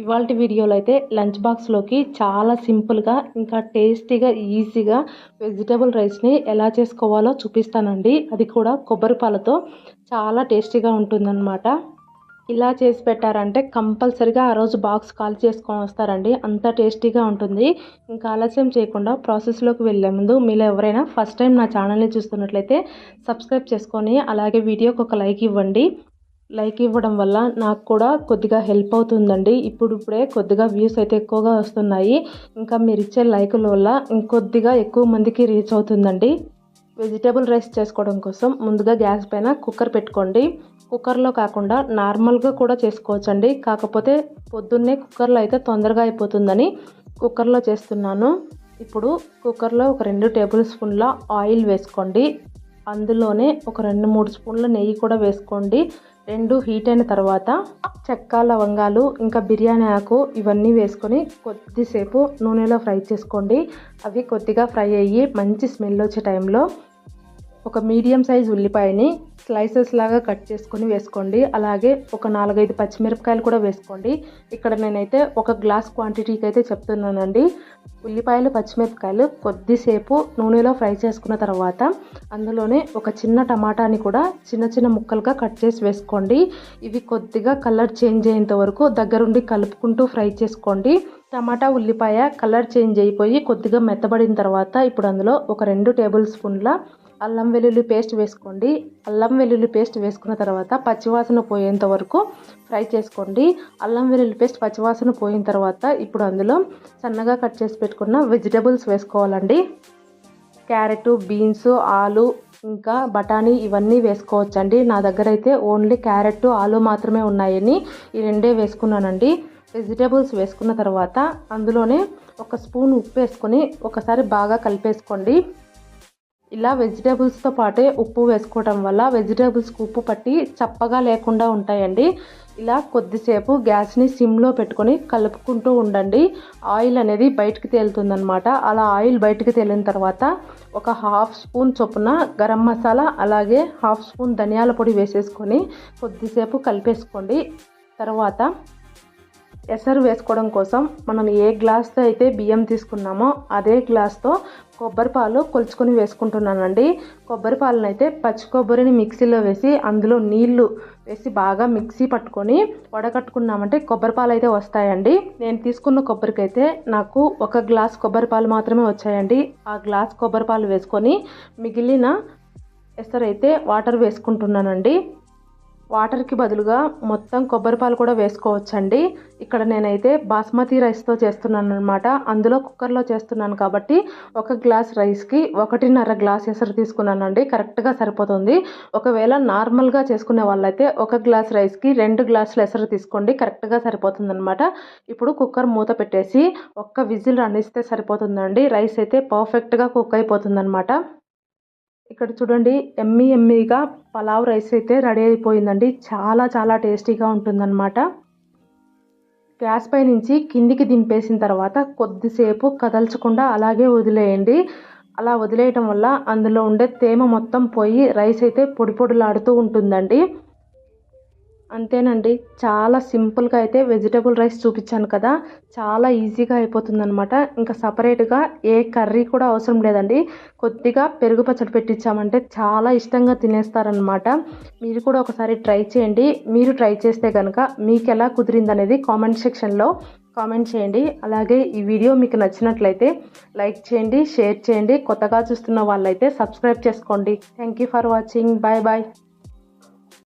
ఇవాళ వీడియోలో అయితే లంచ్ బాక్స్లోకి చాలా సింపుల్గా ఇంకా టేస్టీగా ఈజీగా వెజిటేబుల్ రైస్ని ఎలా చేసుకోవాలో చూపిస్తానండి. అది కూడా కొబ్బరి పాలతో చాలా టేస్టీగా ఉంటుందన్నమాట. ఇలా చేసి పెట్టారంటే కంపల్సరిగా ఆ రోజు బాక్స్ కాల్ చేసుకొని వస్తారండి. అంత టేస్టీగా ఉంటుంది. ఇంకా ఆలస్యం చేయకుండా ప్రాసెస్లోకి వెళ్ళే ముందు మీరు ఎవరైనా ఫస్ట్ టైం నా ఛానల్ని చూస్తున్నట్లయితే సబ్స్క్రైబ్ చేసుకొని అలాగే వీడియోకి ఒక లైక్ ఇవ్వండి. లైక్ ఇవ్వడం వల్ల నాకు కూడా కొద్దిగా హెల్ప్ అవుతుందండి. ఇప్పుడిప్పుడే కొద్దిగా వ్యూస్ అయితే ఎక్కువగా వస్తున్నాయి. ఇంకా మీరు ఇచ్చే లైకుల వల్ల ఇంకొద్దిగా ఎక్కువ మందికి రీచ్ అవుతుందండి. వెజిటేబుల్ రైస్ చేసుకోవడం కోసం ముందుగా గ్యాస్ పైన కుక్కర్ పెట్టుకోండి. కుక్కర్లో కాకుండా నార్మల్గా కూడా చేసుకోవచ్చండి. కాకపోతే పొద్దున్నే కుక్కర్లో అయితే తొందరగా అయిపోతుందని కుక్కర్లో చేస్తున్నాను. ఇప్పుడు కుక్కర్లో ఒక రెండు టేబుల్ స్పూన్ల ఆయిల్ వేసుకోండి. అందులోనే ఒక రెండు మూడు స్పూన్ల నెయ్యి కూడా వేసుకోండి. రెండు హీట్ అయిన తర్వాత చెక్క లవంగాలు ఇంకా బిర్యానీ ఆకు ఇవన్నీ వేసుకొని కొద్దిసేపు నూనెలో ఫ్రై చేసుకోండి. అవి కొద్దిగా ఫ్రై అయ్యి మంచి స్మెల్ వచ్చే టైంలో ఒక మీడియం సైజ్ ఉల్లిపాయని స్లైసెస్ లాగా కట్ చేసుకొని వేసుకోండి. అలాగే ఒక నాలుగైదు పచ్చిమిరపకాయలు కూడా వేసుకోండి. ఇక్కడ నేనైతే ఒక గ్లాస్ క్వాంటిటీకి అయితే చెప్తున్నానండి. ఉల్లిపాయలు పచ్చిమిరపకాయలు కొద్దిసేపు నూనెలో ఫ్రై చేసుకున్న తర్వాత అందులోనే ఒక చిన్న టమాటాని కూడా చిన్న చిన్న ముక్కలుగా కట్ చేసి వేసుకోండి. ఇవి కొద్దిగా కలర్ చేంజ్ అయ్యేంత వరకు దగ్గరుండి కలుపుకుంటూ ఫ్రై చేసుకోండి. టమాటా ఉల్లిపాయ కలర్ చేంజ్ అయిపోయి కొద్దిగా మెత్తబడిన తర్వాత ఇప్పుడు అందులో ఒక రెండు టేబుల్ స్పూన్ల అల్లం వెల్లుల్లి పేస్ట్ వేసుకోండి. అల్లం వెల్లుల్లి పేస్ట్ వేసుకున్న తర్వాత పచ్చివాసన పోయేంత వరకు ఫ్రై చేసుకోండి. అల్లం వెల్లుల్లి పేస్ట్ పచ్చివాసన పోయిన తర్వాత ఇప్పుడు అందులో సన్నగా కట్ చేసి పెట్టుకున్న వెజిటబుల్స్ వేసుకోవాలండి. క్యారెట్ బీన్స్ ఆలు ఇంకా బఠానీ ఇవన్నీ వేసుకోవచ్చండి. నా దగ్గర అయితే ఓన్లీ క్యారెట్ ఆలు మాత్రమే ఉన్నాయని ఈ రెండే వేసుకున్నానండి. వెజిటేబుల్స్ వేసుకున్న తర్వాత అందులోనే ఒక స్పూన్ ఉప్పు వేసుకొని ఒకసారి బాగా కలిపేసుకోండి. ఇలా వెజిటేబుల్స్తో పాటే ఉప్పు వేసుకోవడం వల్ల వెజిటేబుల్స్కి ఉప్పు పట్టి చప్పగా లేకుండా ఉంటాయండి. ఇలా కొద్దిసేపు గ్యాస్ని సిమ్లో పెట్టుకొని కలుపుకుంటూ ఉండండి. ఆయిల్ అనేది బయటకు తేలుతుందనమాట అలా ఆయిల్ బయటకు తేలిన తర్వాత ఒక హాఫ్ స్పూన్ చొప్పున గరం మసాలా అలాగే హాఫ్ స్పూన్ ధనియాల పొడి వేసేసుకొని కొద్దిసేపు కలిపేసుకోండి. తర్వాత ఎసరు వేసుకోవడం కోసం మనం ఏ గ్లాస్తో అయితే బియ్యం తీసుకున్నామో అదే గ్లాస్తో కొబ్బరి పాలు కొలుచుకొని వేసుకుంటున్నానండి. కొబ్బరి పాలను అయితే పచ్చి కొబ్బరిని మిక్సీలో వేసి అందులో నీళ్ళు వేసి బాగా మిక్సీ పట్టుకొని వడకట్టుకున్నామంటే కొబ్బరి పాలు అయితే వస్తాయండి. నేను తీసుకున్న కొబ్బరికి అయితే నాకు ఒక గ్లాస్ కొబ్బరి పాలు మాత్రమే వచ్చాయండి. ఆ గ్లాస్ కొబ్బరి పాలు వేసుకొని మిగిలిన ఎసరైతే వాటర్ వేసుకుంటున్నానండి. వాటర్కి బదులుగా మొత్తం కొబ్బరి పాలు కూడా వేసుకోవచ్చండి. ఇక్కడ నేనైతే బాస్మతి రైస్తో చేస్తున్నాను అనమాట అందులో కుక్కర్లో చేస్తున్నాను కాబట్టి ఒక గ్లాస్ రైస్కి ఒకటిన్నర గ్లాస్ ఎసరు తీసుకున్నానండి. కరెక్ట్గా సరిపోతుంది. ఒకవేళ నార్మల్గా చేసుకునే వాళ్ళైతే ఒక గ్లాస్ రైస్కి రెండు గ్లాసులు ఎసరు తీసుకోండి. కరెక్ట్గా సరిపోతుంది అనమాట ఇప్పుడు కుక్కర్ మూత పెట్టేసి ఒక్క విజిల్ రణిస్తే సరిపోతుందండి. రైస్ అయితే పర్ఫెక్ట్గా కుక్ అయిపోతుంది అనమాట ఇక్కడ చూడండి ఎమ్మి ఎమ్మిగా పలావ్ రైస్ అయితే రెడీ అయిపోయిందండి. చాలా చాలా టేస్టీగా ఉంటుందన్నమాట. గ్యాస్ పై నుంచి కిందికి దింపేసిన తర్వాత కొద్దిసేపు కదల్చకుండా అలాగే వదిలేయండి. అలా వదిలేయటం వల్ల అందులో ఉండే తేమ మొత్తం పోయి రైస్ అయితే పొడి పొడిలాడుతూ ఉంటుందండి. అంతేనండి. చాలా సింపుల్గా అయితే వెజిటేబుల్ రైస్ చూపించాను కదా. చాలా ఈజీగా అయిపోతుంది అనమాట ఇంకా సపరేట్గా ఏ కర్రీ కూడా అవసరం లేదండి. కొద్దిగా పెరుగు పచ్చడి పెట్టించామంటే చాలా ఇష్టంగా తినేస్తారనమాట మీరు కూడా ఒకసారి ట్రై చేయండి. మీరు ట్రై చేస్తే కనుక మీకు ఎలా కుదిరింది అనేది కామెంట్ సెక్షన్లో కామెంట్ చేయండి. అలాగే ఈ వీడియో మీకు నచ్చినట్లయితే లైక్ చేయండి షేర్ చేయండి. కొత్తగా చూస్తున్న వాళ్ళైతే సబ్స్క్రైబ్ చేసుకోండి. Thank you for watching. Bye bye.